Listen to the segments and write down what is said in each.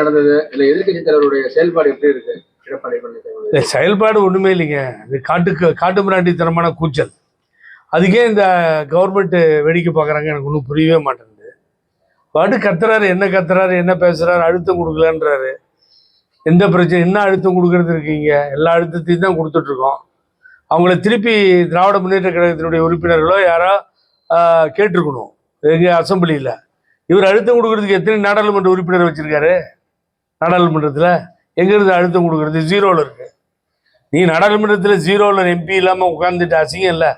நடந்தது இல்ல எதிர்க்கட்சி தலைவருடைய செயல்பாடு எப்படி இருக்கு? எடப்பாடி செயல்பாடு ஒண்ணுமே இல்லைங்க. இது காட்டுக்கு காட்டு மிராண்டித்தனமான கூச்சல். அதுக்கே இந்த கவர்மெண்ட் வேடிக்கை பார்க்குறாங்க எனக்கு ஒன்றும் புரியவே மாட்டேங்குது. பாட்டு கத்துறாரு என்ன கத்துறாரு என்ன பேசுறாரு அழுத்தம் கொடுக்கலன்றாரு. எந்த பிரச்சனை என்ன அழுத்தம் கொடுக்கறது இருக்கீங்க? எல்லா அழுத்தத்தையும் தான் கொடுத்துட்டு இருக்கோம் அவங்கள திருப்பி திராவிட முன்னேற்ற கழகத்தினுடைய உறுப்பினர்களோ யாரோ கேட்டிருக்கணும். எங்க அசம்பிளியில். இவர் அழுத்தம் கொடுக்கறதுக்கு எத்தனை நாடாளுமன்ற உறுப்பினர் வச்சிருக்காரு? நாடாளுமன்றத்தில். எங்கேருந்து அழுத்தம் கொடுக்கறது? ஜீரோவில் இருக்கு. நீ நாடாளுமன்றத்தில் ஜீரோவில் எம்பி இல்லாமல் உட்காந்துட்டு அசிங்கம் இல்லை.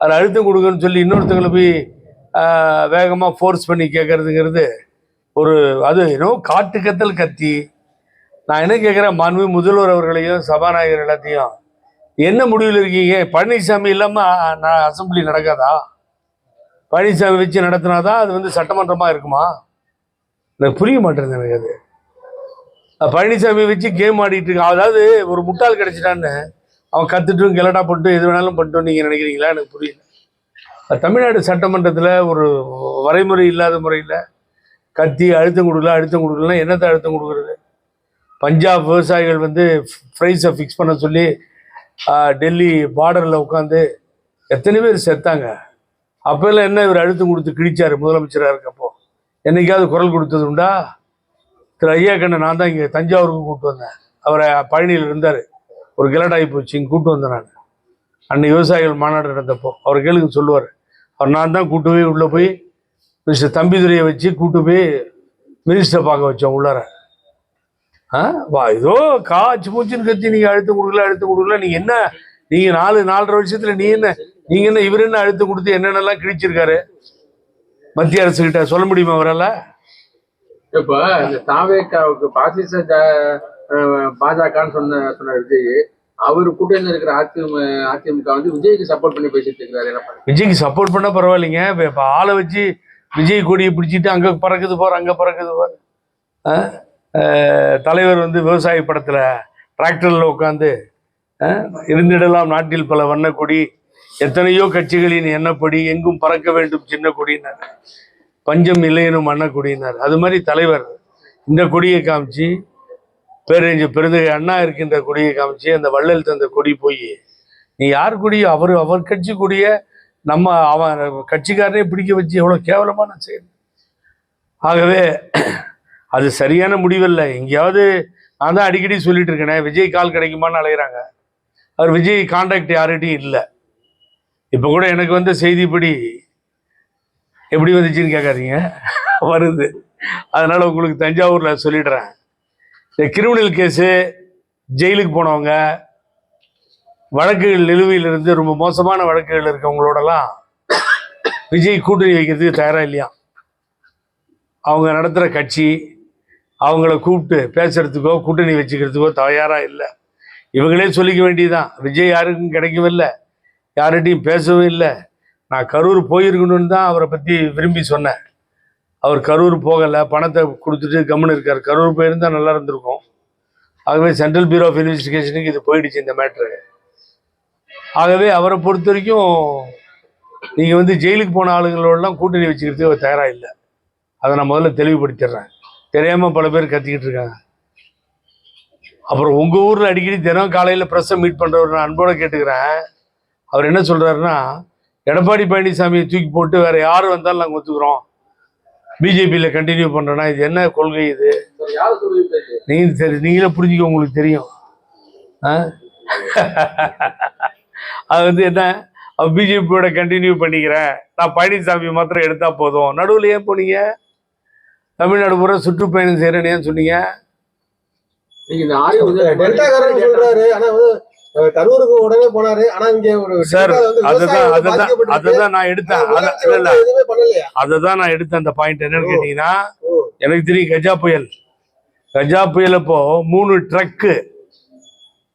அதில் அழுத்தம் கொடுக்கணும்னு சொல்லி இன்னொருத்தங்களை போய் வேகமாக ஃபோர்ஸ் பண்ணி கேட்கறதுங்கிறது ஒரு அது ஏன்னோ காட்டு கத்தல் கத்தி. நான் என்ன கேட்குறேன் மாண்பு முதல்வர் அவர்களையும் சபாநாயகர் எல்லாத்தையும். என்ன முடிவில் இருக்கீங்க? பழனிசாமி இல்லாமல் நான் அசம்பிளி நடக்காதா? பழனிசாமி வச்சு நடத்தினா தான் அது வந்து சட்டமன்றமாக இருக்குமா? எனக்கு புரிய மாட்டேங்குது எனக்கு அது. பழனிசாமி வச்சு கேம் ஆடிட்டு இருக்கான் அதாவது ஒரு முட்டாள் கிடைச்சிட்டான்னு அவன் கத்துட்டும் கிளட்டா பண்ணிட்டு எது வேணாலும் பண்ணிட்டோம் நீங்கள் நினைக்கிறீங்களா? எனக்கு புரியல. தமிழ்நாடு சட்டமன்றத்தில் ஒரு வரைமுறை இல்லாத முறையில் கத்தி அழுத்தம் கொடுக்கல அழுத்தம் கொடுக்கலன்னா என்னத்தை அழுத்தம் கொடுக்குறது? பஞ்சாப் விவசாயிகள் வந்து ப்ரைஸை ஃபிக்ஸ் பண்ண சொல்லி டெல்லி பார்டரில் உட்காந்து எத்தனை பேர் செத்தாங்க? அப்போல்லாம் என்ன இவர் அழுத்தம் கொடுத்து கிழிச்சார்? முதலமைச்சராக இருக்கப்போ. என்னைக்காவது குரல் கொடுத்தது உண்டா? திரு ஐயா கண்ணன் நான் தான் இங்கே தஞ்சாவூருக்கு கூப்பிட்டு வந்தேன். அவரை பழனியில் இருந்தார். ஒரு கிலடாகி போச்சு இங்கே கூப்பிட்டு வந்தேன் நான். அன்னைக்கு விவசாயிகள் மாநாடு நடந்தப்போ அவர் கேளுங்க சொல்லுவார். அவர் நான் தான் கூட்டு போய் உள்ளே போய் மிஸ்டர் தம்பிதுரையை வச்சு கூட்டு போய் மினிஸ்டரை பார்க்க வச்சோம் உள்ளார. ஆ? வா ஏதோ காய்ச்சி மூச்சுன்னு கத்தி நீங்கள் அழுத்தம் கொடுக்கல அழுத்தம் கொடுக்கல நீங்கள் என்ன நீங்கள் நாலு நாலரை வருஷத்தில் நீ என்ன நீங்கள் என்ன இவர் என்ன அழுத்தம் கொடுத்து என்னென்னலாம் கிழிச்சிருக்காரு? மத்திய அரசு கிட்ட சொல்ல முடியுமா அவரால்? இப்ப இந்த தாவேக்காவுக்கு பாசிச பாஜகன்னு சொன்ன சொன்ன விஜய் அவர் கூட்டணியில் இருக்கிற அதிமுக அதிமுக வந்து விஜய்க்கு சப்போர்ட் பண்ணி பேசிட்டு இருக்காரு விஜய்க்கு சப்போர்ட் பண்ண பரவாயில்லைங்க. இப்போ ஆளை வச்சு விஜய் கொடியை பிடிச்சிட்டு அங்கே பறக்குது போற அங்கே பறக்குது போற தலைவர் வந்து விவசாய படத்தில் டிராக்டரில் உட்காந்து இருந்திடலாம் நாட்டில் பல வண்ண கொடி எத்தனையோ கட்சிகளின் எண்ணப்படி எங்கும் பறக்க வேண்டும் சின்ன கொடியினர். பஞ்சம் இல்லை எனும் அண்ண கொடியினர் அது மாதிரி தலைவர் இந்த கொடியை காமிச்சு பேரறிஞ பெருந்தகை அண்ணா இருக்கின்ற கொடியை காமிச்சு அந்த வள்ளல் தந்த கொடி போய் நீ யார் கொடியோ அவர் அவர் கட்சி கொடிய நம்ம அவன் கட்சிக்காரனே பிடிக்க வச்சு எவ்வளோ கேவலமான செயல். ஆகவே அது சரியான முடிவல்ல. எங்கேயாவது நான் தான் அடிக்கடி சொல்லிட்டு இருக்கேனே விஜய் கால் கிடைக்குமான்னு அழைகிறாங்க அவர் விஜய் கான்டாக்ட் யார்கிட்டையும் இல்லை. இப்போ கூட எனக்கு வந்த செய்திப்படி எப்படி வந்துச்சுன்னு கேட்காதீங்க. வருது. அதனால் உங்களுக்கு தஞ்சாவூரில் சொல்லிடுறேன். இந்த கிரிமினல் கேஸு ஜெயிலுக்கு போனவங்க வழக்குகள் நிலுவையில் இருந்து ரொம்ப மோசமான வழக்குகள் இருக்கவங்களோடலாம் விஜய் கூட்டணி வைக்கிறதுக்கு தயாராக இல்லையா? அவங்க நடத்துகிற கட்சி அவங்கள கூப்பிட்டு பேசுறதுக்கோ கூட்டணி வச்சுக்கிறதுக்கோ தயாராக இல்லை. இவங்களே சொல்லிக்க வேண்டியதுதான். விஜய் யாருக்கும் கிடைக்கவில்லை. யார்கிட்டையும் பேசவும் இல்லை. நான் கரூர் போயிருக்கணும்னு தான் அவரை பற்றி விரும்பி சொன்னேன். அவர் கரூர் போகலை பணத்தை கொடுத்துட்டு கம்முன்னு இருக்கார். கரூர் போயிருந்தால் நல்லா இருந்திருக்கும். ஆகவே சென்ட்ரல் பியூரோ ஆஃப் இன்வெஸ்டிகேஷனுக்கு இது போயிடுச்சு இந்த மேட்ரு ஆகவே அவரை பொறுத்த வரைக்கும் நீங்கள் வந்து ஜெயிலுக்கு போன ஆளுங்களோடலாம் கூட்டணி வச்சுக்கிறதுக்கு அவர் தயாராக இல்லை. அதை நான் முதல்ல தெளிவுபடுத்திடுறேன். தெரியாமல் பல பேர் கத்திக்கிட்டு இருக்காங்க. அப்புறம் உங்கள் ஊரில் அடிக்கடி தினம் காலையில் ப்ரெஸ்ஸை மீட் பண்ணுறவர் நான் அன்போடு கேட்டுக்கிறேன். அவர் என்ன சொல்கிறாருன்னா எடப்பாடி பழனிசாமியை தூக்கி போட்டு வேற யார் வந்தாலும் நாங்கள் ஒத்துக்கிறோம். பிஜேபியில் கண்டினியூ பண்ணுறோன்னா இது என்ன கொள்கை இது? நீங்கள் சரி நீங்களே புரிஞ்சுக்க உங்களுக்கு தெரியும். ஆ? அது வந்து என்ன? பிஜேபியோட கண்டினியூ பண்ணிக்கிறேன். நான் பழனிசாமி மாத்திரம் எடுத்தா போதும். நடுவில் ஏன் போனீங்க? தமிழ்நாடு பூரா சுற்றுப்பயணம் செய்கிறேன்னு ஏன் சொன்னீங்க? நீங்க இந்த ஆரிய டெல்டாக்காரன் சொல்றாரு. ஆனா வந்து அஹ், கரூருக்கு உடனே போனாரு. ஆனா இங்க ஒரு சார், அதுதான் அதுதான். அதுதான் நான் எடுத்தேன். இல்ல இல்ல. வந்து எதுவுமே பண்ணலையா? அதை தான் நான் எடுத்த அந்த பாயிண்ட் என்னன்னு. கேட்டீங்கன்னா. எனக்கு தெரியும் கஜா புயல். கஜா புயல் அப்போ மூணு ட்ரக்கு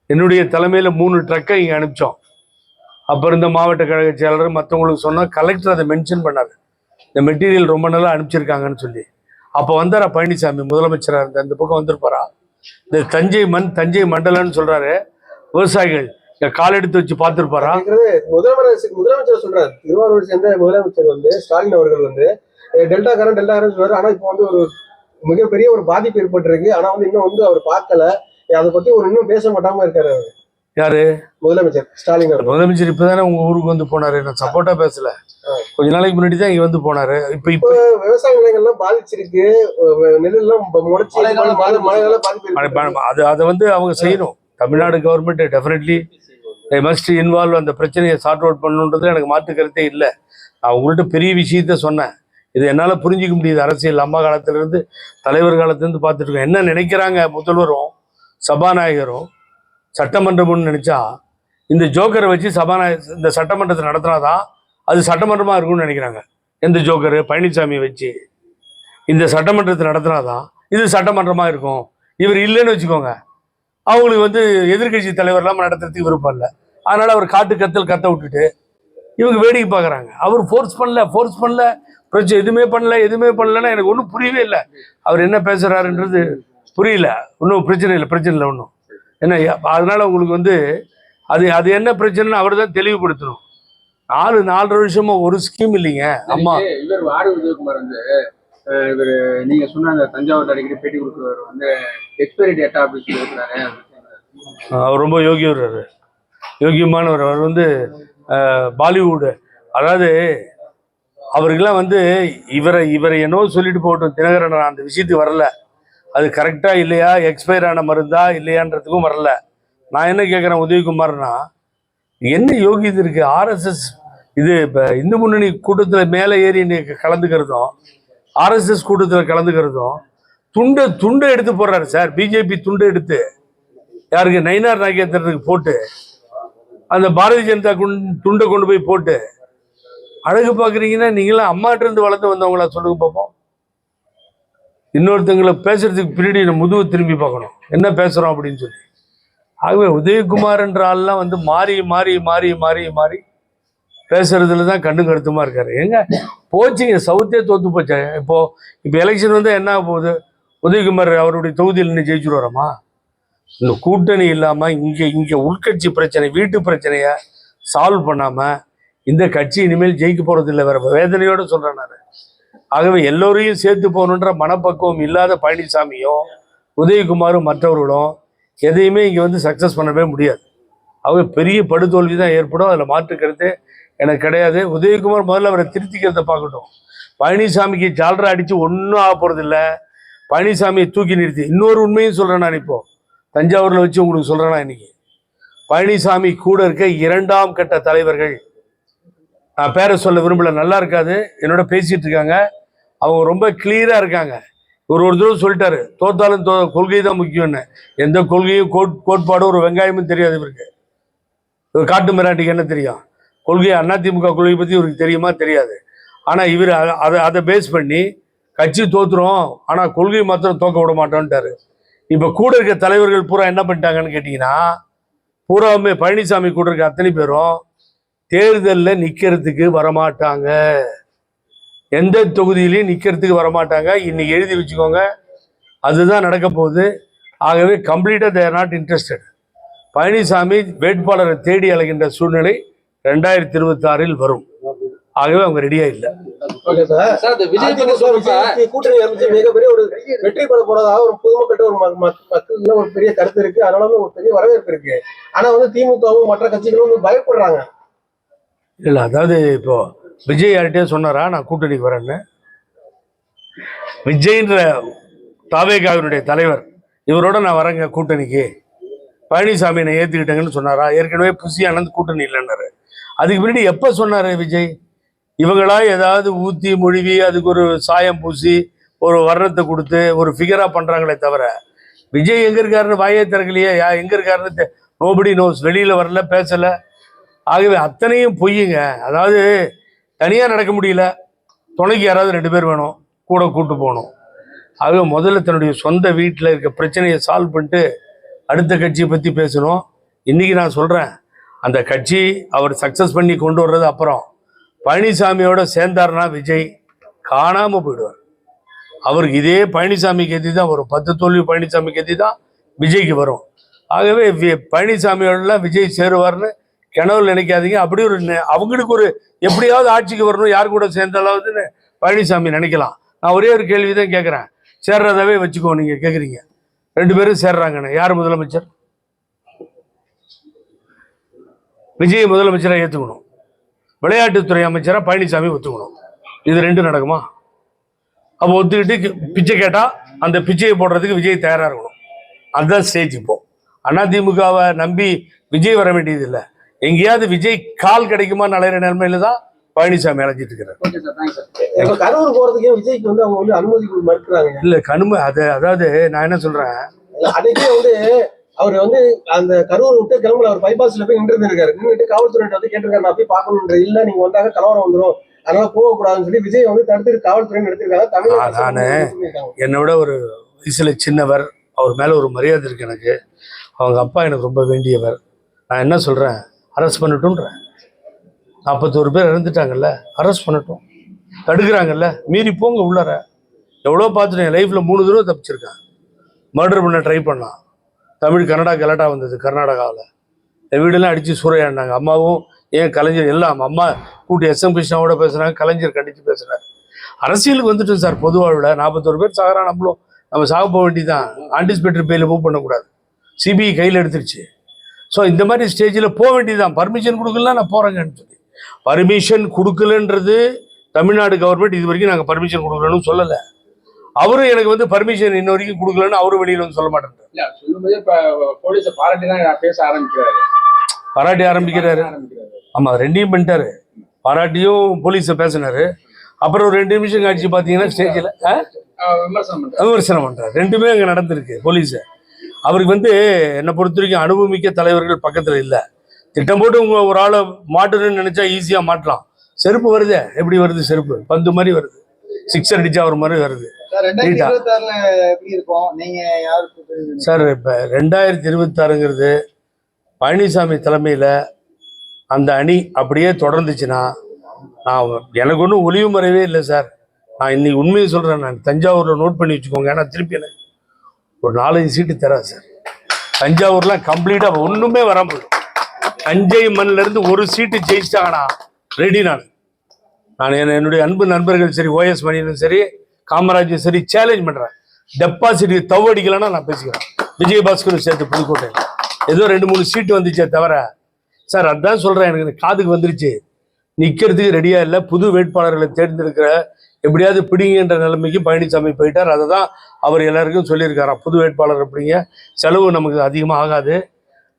என்னுடைய தலைமையில மூணு ட்ரக்கை இங்க அனுப்பிச்சோம். அப்ப இருந்த மாவட்ட கழக செயலாளர் மற்றவங்களுக்கு சொன்னா கலெக்டர் அதை மென்ஷன் பண்ணாரு. இந்த மெட்டீரியல் ரொம்ப நல்லா அனுப்பிச்சிருக்காங்கன்னு சொல்லி. அப்போ வந்தாரா பழனிசாமி முதலமைச்சரா இருந்த அந்த பக்கம் வந்திருப்பாரா? இந்த தஞ்சை மண் தஞ்சை மண்டலம்னு சொல்றாரு. விவசாயிகள் கால் எடுத்து வச்சு பார்த்துருப்பாரா முதலமைச்சர் முதலமைச்சர் சொல்றாரு திருவாரூர் சேர்ந்த முதலமைச்சர் வந்து ஸ்டாலின் அவர்கள் வந்து அஹ், டெல்டாக்காரன் டெல்டாக்காரன் சொல்றாரு ஆனா இப்போ வந்து ஒரு மிகப்பெரிய ஒரு பாதிப்பு ஏற்பட்டிருக்கு ஆனா வந்து இன்னும் வந்து அவர் பார்க்கல அதை பத்தி ஒரு இன்னும் பேச மாட்டாம இருக்காரு அவரு. யாரு முதலமைச்சர் ஸ்டாலின் முதலமைச்சர் இப்பதானே உங்க ஊருக்கு வந்து போனாரு நான் சப்போர்ட்டா பேசல கொஞ்ச நாளைக்கு முன்னாடி தான் இங்க வந்து போனாரு இப்ப இப்ப விவசாய நிலங்கள்லாம் பாதிச்சிருக்கு நெல் எல்லாம் முளைச்சு மழையெல்லாம் பாதிப்பு அது அதை வந்து அவங்க செய்யணும் Tamil Nadu government definitely must involve அந்த பிரச்சனையை சார்ட் அவுட் பண்ணணுன்றது எனக்கு மாற்று கருத்தே இல்லை. நான் உங்கள்கிட்ட பெரிய விஷயத்த சொன்னேன். இது என்னால் புரிஞ்சிக்க முடியுது. அரசியல் அம்மா காலத்திலேருந்து தலைவர் காலத்திலேருந்து பார்த்துட்டு இருக்கோம் என்ன நினைக்கிறாங்க முதல்வரும் சபாநாயகரும்? சட்டமன்றம்னு நினச்சா இந்த ஜோக்கரை வச்சு சபாநாயகர் இந்த சட்டமன்றத்தை நடத்தினாதான் அது சட்டமன்றமாக இருக்கும்னு நினைக்கிறாங்க. எந்த ஜோக்கரு? பழனிசாமியை வச்சு. இந்த சட்டமன்றத்தை நடத்தினாதான் இது சட்டமன்றமாக இருக்கும். இவர் இல்லைன்னு வச்சுக்கோங்க. அவங்களுக்கு வந்து எதிர்க்கட்சி தலைவர் இல்லாமல் நடத்துறதுக்கு விருப்பம் இல்லை. அதனால அவர் காட்டு கத்தல் கத்த விட்டுட்டு இவங்க வேடிக்கை பார்க்குறாங்க அவர் ஃபோர்ஸ் பண்ணல ஃபோர்ஸ் பண்ணல பிரச்சனை எதுவுமே பண்ணல எதுவுமே பண்ணலன்னா எனக்கு ஒன்றும் புரியவே இல்லை. அவர் என்ன பேசுறாருன்றது புரியல. ஒன்றும் பிரச்சனை இல்லை பிரச்சனை இல்லை ஒன்றும் என்ன அதனால உங்களுக்கு வந்து அது அது என்ன பிரச்சனைன்னு அவர் தான் தெளிவுபடுத்தணும். நாலு நாலரை வருஷமா ஒரு ஸ்கீம் இல்லைங்க. அம்மா. இவர் ஆர் விஜயகுமார் வந்து இவர் நீங்க சொன்ன அந்த தஞ்சாவூர் அடிக்கடி பேட்டி கொடுக்குறவர் வந்து எக்ஸ்பைரி டேட்டா அப்படின்னு சொல்லியிருக்காங்க அவர் ரொம்ப யோகியவர் யோகியமானவர். அவர் வந்து பாலிவுடு பாலிவுட். அதாவது அவருக்கெல்லாம் வந்து இவரை இவரை என்னவோ சொல்லிட்டு போகட்டும். தினகரன் அந்த விஷயத்துக்கு வரல. அது கரெக்டாக இல்லையா? எக்ஸ்பயர் ஆன மருந்தா? இல்லையான்றதுக்கும் வரல. நான் என்ன கேட்குறேன் உதயகுமார்னா என்ன யோகியது இருக்குது ஆர்எஸ்எஸ் இது இப்போ இந்து முன்னணி கூட்டத்தில் மேலே ஏறி இன்னைக்கு கலந்துக்கிறதும் ஆர்எஸ்எஸ் கூட்டத்தில் கலந்துக்கிறதும் துண்டு துண்டு எடுத்து போடுறாரு சார். பிஜேபி துண்டு எடுத்து. யாருக்கு? நயினார் நாகேந்திரனுக்கு போட்டு அந்த பாரதிய ஜனதா குண்- துண்டை கொண்டு போய் போட்டு அழகு பார்க்குறீங்கன்னா நீங்களாம் அம்மாட்ட இருந்து வளர்ந்து வந்தவங்களா சொல்லுங்க பார்ப்போம் இன்னொருத்தங்களை பேசுறதுக்கு பின்னாடி நம்ம முதுகு திரும்பி பார்க்கணும். என்ன பேசுறோம் அப்படின்னு சொல்லி. ஆகவே உதயகுமார்ன்ற ஆள்லாம் வந்து மாறி மாறி மாறி மாறி மாறி பேசுறதுல தான் கண்ணு கருத்துமா இருக்காரு. எங்க போச்சுங்க சவுத்தே தோத்து போச்சு. இப்போ இப்போ எலெக்ஷன் வந்து என்ன ஆக போகுது? உதயகுமார் அவருடைய தொகுதியில் நின்று ஜெயிச்சுருவாராமா? இந்த கூட்டணி இல்லாமல் இங்கே இங்கே உள்கட்சி பிரச்சனை வீட்டு பிரச்சனையை சால்வ் பண்ணாமல் இந்த கட்சி இனிமேல் ஜெயிக்க போறது இல்லை வேற வேதனையோடு சொல்கிறேன் நான். ஆகவே எல்லோரையும் சேர்த்து போகணுன்ற மனப்பக்குவம் இல்லாத பழனிசாமியும் உதயகுமாரும் மற்றவர்களும் எதையுமே இங்கே வந்து சக்ஸஸ் பண்ணவே முடியாது. அவங்க பெரிய படுதோல்வி தான் ஏற்படும். அதில் மாற்றுக்கிறது எனக்கு கிடையாது. உதயகுமார் முதல்ல அவரை திருத்திக்கிறத பார்க்கட்டும். பழனிசாமிக்கு ஜால்ரா அடித்து ஒன்றும் ஆக போகிறதில்ல பழனிசாமியை தூக்கி நிறுத்தி. இன்னொரு உண்மையும் சொல்கிறேன் நான் இப்போ. தஞ்சாவூரில் வச்சு உங்களுக்கு சொல்கிறேன் நான் இன்னைக்கு. பழனிசாமி கூட இருக்க இரண்டாம் கட்ட தலைவர்கள். நான் பேரை சொல்ல விரும்பல. நல்லா இருக்காது. என்னோட பேசிட்டு இருக்காங்க. அவங்க ரொம்ப கிளியரா இருக்காங்க. ஒரு ஒரு தடவை சொல்லிட்டாரு. தோத்தாலும் தோ கொள்கை தான் முக்கியம்னு. எந்த கொள்கையும் கோட் கோட்பாடும் ஒரு வெங்காயமும் தெரியாது இவருக்கு. இவர் காட்டு மிராண்டிக்கு என்ன தெரியும்? கொள்கை அதிமுக கொள்கையை பற்றி இவருக்கு தெரியுமா? தெரியாது. ஆனால் இவர் அதை அதை பேஸ் பண்ணி கட்சி தோத்துரும் ஆனால் கொள்கை மாத்திரம் தோக்க விட மாட்டோம்ட்டாரு இப்போ கூட இருக்க தலைவர்கள் பூரா என்ன பண்ணிட்டாங்கன்னு கேட்டிங்கன்னா பூராவுமே பழனிசாமி கூட இருக்க அத்தனை பேரும் தேர்தலில் நிற்கிறதுக்கு வரமாட்டாங்க. எந்த தொகுதியிலையும் நிற்கிறதுக்கு வரமாட்டாங்க. இன்னைக்கு எழுதி வச்சுக்கோங்க அதுதான் நடக்க போகுது. ஆகவே கம்ப்ளீட்டாக தேர் நாட் இன்ட்ரெஸ்டட் பழனிசாமி வேட்பாளரை தேடி அலைகின்ற சூழ்நிலை ரெண்டாயிரத்தி இருபத்தாறில் வரும். ஆகவே அவங்க ரெடியா இல்லை. கூட்டணி மிகப்பெரிய ஒரு வெற்றி பெற போறதாக ஒரு பொதுமக்கள்கிட்ட ஒரு ம- ம- மக்கள்ல ஒரு பெரிய கருத்து இருக்கு. அதனால ஒரு பெரிய வரவேற்பு இருக்கு. ஆனா வந்து திமுகவும் மற்ற கட்சிகளும் வந்து பயப்படுறாங்க. இல்லை அதாவது இப்போ விஜய் யார்கிட்டயே சொன்னாரா நான் கூட்டணிக்கு வரேன்னு? விஜய்ன்ற தாவேகாவினுடைய தலைவர் இவரோட நான் வரேங்க கூட்டணிக்கு. பழனிசாமி என்னை ஏற்றுக்கிட்டேங்கன்னு சொன்னாரா? ஏற்கனவே புசி ஆனந்த் கூட்டணி இல்லைன்னாரு. அதுக்கு முன்னாடி எப்போ சொன்னார் விஜய்? இவங்களா ஏதாவது ஊற்றி மொழிவி அதுக்கு ஒரு சாயம் பூசி ஒரு வர்ணத்தை கொடுத்து ஒரு ஃபிகராக பண்ணுறாங்களே தவிர விஜய் எங்கே இருக்காருன்னு வாயே திறக்கலையே யா எங்கே இருக்காருன்னு நோபடி நோஸ் வெளியில் வரல பேசலை. ஆகவே அத்தனையும் பொய்யுங்க. அதாவது தனியாக நடக்க முடியல. துணைக்கு யாராவது ரெண்டு பேர் வேணும். கூட கூட்டு போகணும். ஆகவே முதல்ல தன்னுடைய சொந்த வீட்டில் இருக்க பிரச்சனையை சால்வ் பண்ணிட்டு அடுத்த கட்சியை பற்றி பேசணும். இன்றைக்கி நான் சொல்கிறேன் அந்த கட்சி அவர் சக்ஸஸ் பண்ணி கொண்டு வர்றது அப்புறம் பழனிசாமியோட சேர்ந்தாருன்னா விஜய் காணாமல் போயிடுவார். அவருக்கு இதே பழனிசாமிக்கு எதி தான் வரும். பத்து தோல்வி பழனிசாமிக்கு எதி தான் விஜய்க்கு வரும். ஆகவே வி- பழனிசாமியோடலாம் விஜய் சேருவார்னு கிணவுல நினைக்காதீங்க. அப்படி ஒரு அவங்களுக்கு ஒரு எப்படியாவது ஆட்சிக்கு வரணும் யார் கூட சேர்ந்தாலாவதுன்னு பழனிசாமி நினைக்கலாம். நான் ஒரே ஒரு கேள்வி தான் கேட்குறேன் சேர்றதாவே வச்சுக்கோ நீங்க கேட்குறீங்க ரெண்டு பேரும் சேர்றாங்கண்ணே யார் முதலமைச்சர்? விஜய் முதலமைச்சராக ஏற்றுக்கணும் விளையாட்டுத்துறை அமைச்சரா பழனிசாமி ஒத்துக்கணும். இது ரெண்டும் நடக்குமா? அப்போ ஒத்துக்கிட்டு பிச்சை கேட்டா அந்த பிச்சையை போடுறதுக்கு விஜய் தயாரா இருக்கணும். அதுதான் ஸ்டேஜ் இப்போ. அதிமுகவை நம்பி விஜய் வர வேண்டியது இல்லை. எங்கேயாவது விஜய் கால் கிடைக்குமா நிலையிற நிலைமையில தான் பழனிசாமி அலைஞ்சிட்டு இருக்கிறார். கரூர் போறதுக்கே விஜய்க்கு வந்து அவங்க வந்து அனுமதி கொடு- மறுக்கிறாங்க. இல்ல கனும அது அதாவது நான் என்ன சொல்றேன்? அன்னைக்கே வந்து அவர் வந்து அந்த கரூர் விட்டு கிளம்பல. அவர் பைபாஸ்ல போய் நின்று இருக்காரு நின்றுட்டு காவல்துறை வந்து கேட்டிருக்காரு நான் போய் பார்க்கணுன்ற இல்ல. நீங்க வந்தாங்க கலவரம் வந்துரும். அதனால போகக்கூடாதுன்னு சொல்லி விஜய் வந்து தடுத்து காவல்துறை எடுத்திருக்காங்க ஆ, நானு- தமிழ்நாடு என்னை விட ஒரு வயசுல சின்னவர். அவர் மேல ஒரு மரியாதை இருக்கு எனக்கு. அவங்க அப்பா எனக்கு ரொம்ப வேண்டியவர். நான் என்ன சொல்றேன்? அரெஸ்ட் பண்ணட்டும்ன்றேன் நாற்பத்தோரு பேர் இறந்துட்டாங்கல்ல. அரெஸ்ட் பண்ணட்டும். தடுக்கிறாங்கல்ல. மீறி போங்க உள்ளார. எவ்வளோ பார்த்துட்டேன். லைஃப்பில் மூணு தடவை தப்பிச்சிருக்கேன். மர்டர் பண்ண ட்ரை பண்ணான் தமிழ் கன்னடா கலாட்டா வந்தது கர்நாடகாவில். என் வீடெல்லாம் அடித்து சூறையாண்டாங்க அம்மாவும் ஏன் கலைஞர் எல்லாம் அம்மா கூட்டி எஸ். எம். கிருஷ்ணாவோட பேசுகிறாங்க கலைஞர் கண்டித்து பேசுகிறார் அரசியலுக்கு வந்துட்டோம் சார் பொது வாழ்வில். நாற்பத்தோரு பேர் சாகிறா நம்மளும் நம்ம சாக போக வேண்டியதான் ஆன்டிசிபேட்டரி பேயில் மூவ் பண்ணக்கூடாது. சிபிஐ கையில் எடுத்துருச்சு. ஸோ இந்த மாதிரி ஸ்டேஜில் போக வேண்டியதுதான். பர்மிஷன் கொடுக்கலாம் நான் போகிறேங்கன்னு சொல்லி. பர்மிஷன் கொடுக்கலன்றது தமிழ்நாடு கவர்மெண்ட் இது வரைக்கும் நாங்கள் பர்மிஷன் கொடுக்கலன்னு சொல்லலை. அவரும் எனக்கு வந்து பர்மிஷன் இன்ன வரைக்கும் கொடுக்கலன்னு அவரும் வெளியில் வந்து சொல்ல மாட்டேன் இல்ல சொல்லும்போது இப்ப போலீஸ பாராட்டி தான் பேச ஆரம்பிக்கிறாரு. பாராட்டி ஆரம்பிக்கிறாரு. ஆரம்பிக்கிறாரு. ஆமாம் ரெண்டையும் பண்ணிட்டாரு. பாராட்டியும் போலீஸை பேசினாரு. அப்புறம் ஒரு ரெண்டு நிமிஷம் கழிச்சு பார்த்தீங்கன்னா ஸ்டேஜில் விமர்சனம் பண்றாரு. ரெண்டுமே அங்கே நடந்திருக்கு போலீஸ் அவருக்கு வந்து என்னை பொறுத்த வரைக்கும் அனுபவமிக்க தலைவர்கள் பக்கத்தில் இல்லை. திட்டம் போட்டு உங்க ஒரு ஆளை மாட்டணும்னு நினைச்சா ஈஸியாக மாட்டலாம். செருப்பு வருதே? எப்படி வருது செருப்பு? பந்து மாதிரி வருது. சிக்ஸர் அடிச்சா ஒரு மாதிரி வருது. சார் இப்போ ரெண்டாயிரத்தி இருபத்தாறுங்கிறது பழனிசாமி தலைமையில் அந்த அணி அப்படியே தொடர்ந்துச்சுன்னா நான் எனக்கு ஒன்றும் ஒளிவு மறைவே இல்லை சார். நான் இன்னைக்கு உண்மையை சொல்கிறேன் நான் தஞ்சாவூரில் நோட் பண்ணி வச்சுக்கோங்க. ஏன்னா திருப்பி எனக்கு ஒரு நாலஞ்சு சீட்டு தரேன் சார். தஞ்சாவூர்லாம் கம்ப்ளீட்டாக ஒன்றுமே வராம போயிடும். தஞ்சை மண்ணில் இருந்து ஒரு சீட்டு ஜெயிச்சிட்டாங்கண்ணா ரெடி நான். நான் என்னுடைய அன்பு நண்பர்கள் சரி ஓஎஸ் மணியனும் சரி காமராஜும் சரி சேலஞ்ச் பண்ணுறேன் டெபாசிட் தவடிக்கலன்னா நான் பேசிக்கிறேன். விஜயபாஸ்கரும் சேர்த்து புதுக்கோட்டையில் ஏதோ ரெண்டு மூணு சீட்டு வந்துச்சே தவிர சார் அதான் சொல்கிறேன் எனக்கு இந்த காதுக்கு வந்துருச்சு. நிற்கிறதுக்கு ரெடியாக இல்லை. புது வேட்பாளர்களை தேர்ந்தெடுக்கிற எப்படியாவது பிடிங்கன்ற நிலைமைக்கு பழனிசாமி போயிட்டார். அதை தான் அவர் எல்லாருக்கும் சொல்லியிருக்காராம். புது வேட்பாளர் அப்படிங்க செலவு நமக்கு அதிகமாக ஆகாது.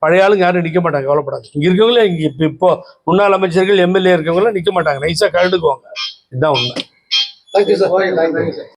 பழைய ஆளுங்க யாரும் நிற்க மாட்டாங்க கவலைப்படாது இங்கே இருக்கவங்களே இங்கே இப்போ இப்போ முன்னாள் அமைச்சர்கள் எம்எல்ஏ இருக்கவங்களாம் நிற்க மாட்டாங்க. நைஸாக கலந்துக்குவாங்க. இதுதான் உண்மை. Thank you sir okay thank you sir